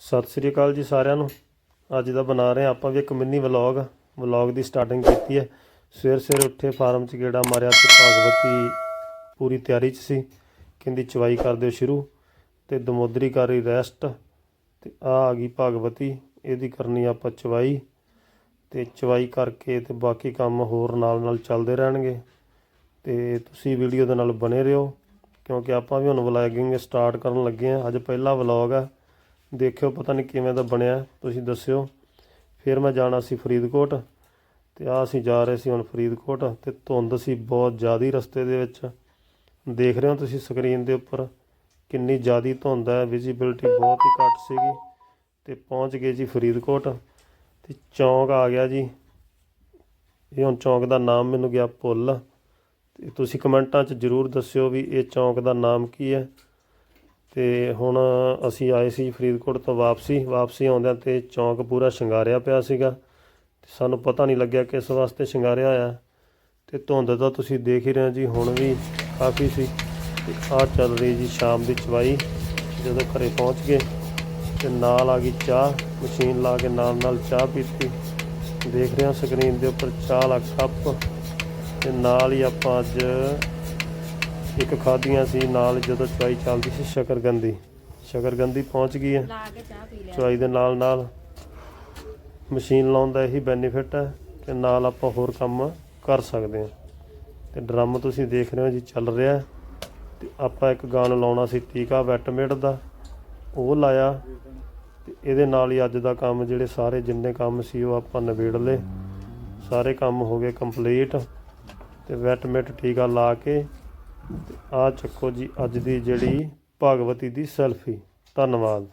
ਸਤਿ ਸ੍ਰੀ ਅਕਾਲ ਜੀ ਸਾਰਿਆਂ ਨੂੰ। ਅੱਜ ਦਾ ਬਣਾ ਰਹੇ ਹਾਂ ਆਪਾਂ ਵੀ ਇੱਕ ਮਿੰਨੀ ਵਲੌਗ। ਵਲੌਗ ਦੀ ਸਟਾਰਟਿੰਗ ਕੀਤੀ ਹੈ। ਸਵੇਰ ਸਵੇਰ ਉੱਠੇ ਫਾਰਮ 'ਚ ਗੇੜਾ ਮਾਰਿਆ ਤੇ ਭਾਗਵਤੀ ਪੂਰੀ ਤਿਆਰੀ 'ਚ ਸੀ। ਕਹਿੰਦੀ ਚਵਾਈ ਕਰ ਦਿਓ ਸ਼ੁਰੂ। ਤੇ ਦਮੋਦਰੀ ਕਰ ਰਹੀ ਰੈਸਟ ਤੇ ਆ ਆ ਗਈ ਭਾਗਵਤੀ। ਇਹਦੀ ਕਰਨੀ ਆਪਾਂ ਚਵਾਈ। ਤੇ ਚਵਾਈ ਕਰਕੇ ਤੇ ਬਾਕੀ ਕੰਮ ਹੋਰ ਨਾਲ ਨਾਲ ਚੱਲਦੇ ਰਹਿਣਗੇ। ਤੇ ਤੁਸੀਂ ਵੀਡੀਓ ਦੇ ਨਾਲ ਬਣੇ ਰਹੋ। ਕਿਉਂਕਿ ਆਪਾਂ ਵੀ ਹੁਣ ਵਲੌਗਿੰਗ ਸਟਾਰਟ ਕਰਨ ਲੱਗੇ ਹਾਂ। ਅੱਜ ਪਹਿਲਾ ਵਲੌਗ ਆ। ਦੇਖਿਓ ਪਤਾ ਨਹੀਂ ਕਿਵੇਂ ਦਾ ਬਣਿਆ, ਤੁਸੀਂ ਦੱਸਿਓ। ਫਿਰ ਮੈਂ ਜਾਣਾ ਸੀ ਫਰੀਦਕੋਟ ਤੇ ਆ ਅਸੀਂ ਜਾ ਰਹੇ ਸੀ ਹੁਣ ਫਰੀਦਕੋਟ ਤੇ ਧੁੰਦ ਸੀ ਬਹੁਤ ਜ਼ਿਆਦੀ ਰਸਤੇ ਦੇ ਵਿੱਚ। ਦੇਖ ਰਹੇ ਹੋ ਤੁਸੀਂ ਸਕਰੀਨ ਦੇ ਉੱਪਰ ਕਿੰਨੀ ਜ਼ਿਆਦੀ ਧੁੰਦ ਹੈ ਵਿਜ਼ਿਬਿਲਟੀ ਬਹੁਤ ਹੀ ਘੱਟ ਸੀਗੀ ਤੇ ਪਹੁੰਚ ਗਏ ਜੀ ਫਰੀਦਕੋਟ ਤੇ ਚੌਂਕ ਆ ਗਿਆ ਜੀ। ਇਹ ਹੁਣ ਚੌਂਕ ਦਾ ਨਾਮ ਮੈਨੂੰ ਗਿਆ ਭੁੱਲ ਤੇ ਤੁਸੀਂ ਕਮੈਂਟਾਂ 'ਚ ਜਰੂਰ ਦੱਸਿਓ ਵੀ ਇਹ ਚੌਂਕ ਦਾ ਨਾਮ ਕੀ ਹੈ। ਤੇ ਹੁਣ ਅਸੀਂ ਆਏ ਸੀ ਫਰੀਦਕੋਟ ਤੋਂ ਵਾਪਸੀ ਵਾਪਸੀ ਆਉਂਦਿਆਂ ਤੇ ਚੌਂਕ ਪੂਰਾ ਸ਼ਿੰਗਾਰਿਆ ਪਿਆ ਸੀਗਾ ਤੇ ਸਾਨੂੰ ਪਤਾ ਨਹੀਂ ਲੱਗਿਆ ਕਿਸ ਵਾਸਤੇ ਸ਼ਿੰਗਾਰਿਆ ਹੋਇਆ। ਤੇ ਧੁੰਦ ਤਾਂ ਤੁਸੀਂ ਦੇਖ ਹੀ ਰਹੇ ਹੋ ਜੀ, ਹੁਣ ਵੀ ਕਾਫੀ ਸੀ। ਤੇ ਆ ਚੱਲ ਰਹੀ ਜੀ ਸ਼ਾਮ ਦੀ ਚਵਾਈ, ਜਦੋਂ ਘਰੇ ਪਹੁੰਚ ਗਏ ਤੇ ਨਾਲ ਆ ਗਈ ਚਾਹ, ਮਸ਼ੀਨ ਲਾ ਕੇ ਨਾਲ ਨਾਲ ਚਾਹ ਪੀਤੀ। ਦੇਖ ਰਹੇ ਹੋ ਸਕਰੀਨ ਦੇ ਉੱਪਰ ਚਾਹ ਵਾਲਾ ਕੱਪ ਤੇ ਨਾਲ ਹੀ ਆਪਾਂ ਅੱਜ ਇੱਕ ਖਾਧੀਆਂ ਸੀ ਨਾਲ ਜਦੋਂ ਚਵਾਈ ਚੱਲਦੀ ਸੀ ਸ਼ਕਰਗੰਦੀ। ਸ਼ਕਰਗੰਦੀ ਪਹੁੰਚ ਗਈ ਹੈ। ਲਾ ਕੇ ਚਾਹ ਪੀ ਲਿਆ। ਚਵਾਈ ਦੇ ਨਾਲ ਨਾਲ ਮਸ਼ੀਨ ਲਾਉਣ ਦਾ ਇਹੀ ਬੈਨੀਫਿਟ ਹੈ ਕਿ ਨਾਲ ਆਪਾਂ ਹੋਰ ਕੰਮ ਕਰ ਸਕਦੇ ਹਾਂ। ਤੇ ਡਰਮ ਤੁਸੀਂ ਦੇਖ ਰਹੇ ਹੋ ਜੀ ਚੱਲ ਰਿਹਾ। ਤੇ ਆਪਾਂ ਇੱਕ ਗਾਣ ਲਾਉਣਾ ਸੀ ਟੀਕਾ ਵੈਟਮੇਟ ਦਾ। ਉਹ ਲਾਇਆ। ਤੇ ਇਹਦੇ ਨਾਲ ਹੀ ਅੱਜ ਦਾ ਕੰਮ ਜਿਹੜੇ ਸਾਰੇ ਜਿੰਨੇ ਕੰਮ ਸੀ ਉਹ ਆਪਾਂ ਨਿਬੇੜ ਲਏ। ਸਾਰੇ ਕੰਮ ਹੋ ਗਏ ਕੰਪਲੀਟ। ਤੇ ਵੈਟਮੇਟ ਟੀਕਾ ਲਾ ਕੇ ਆ ਚੱਕੋ ਜੀ ਅੱਜ ਦੀ ਜਿਹੜੀ ਭਾਗਵਤੀ ਦੀ ਸੈਲਫੀ। ਧੰਨਵਾਦ।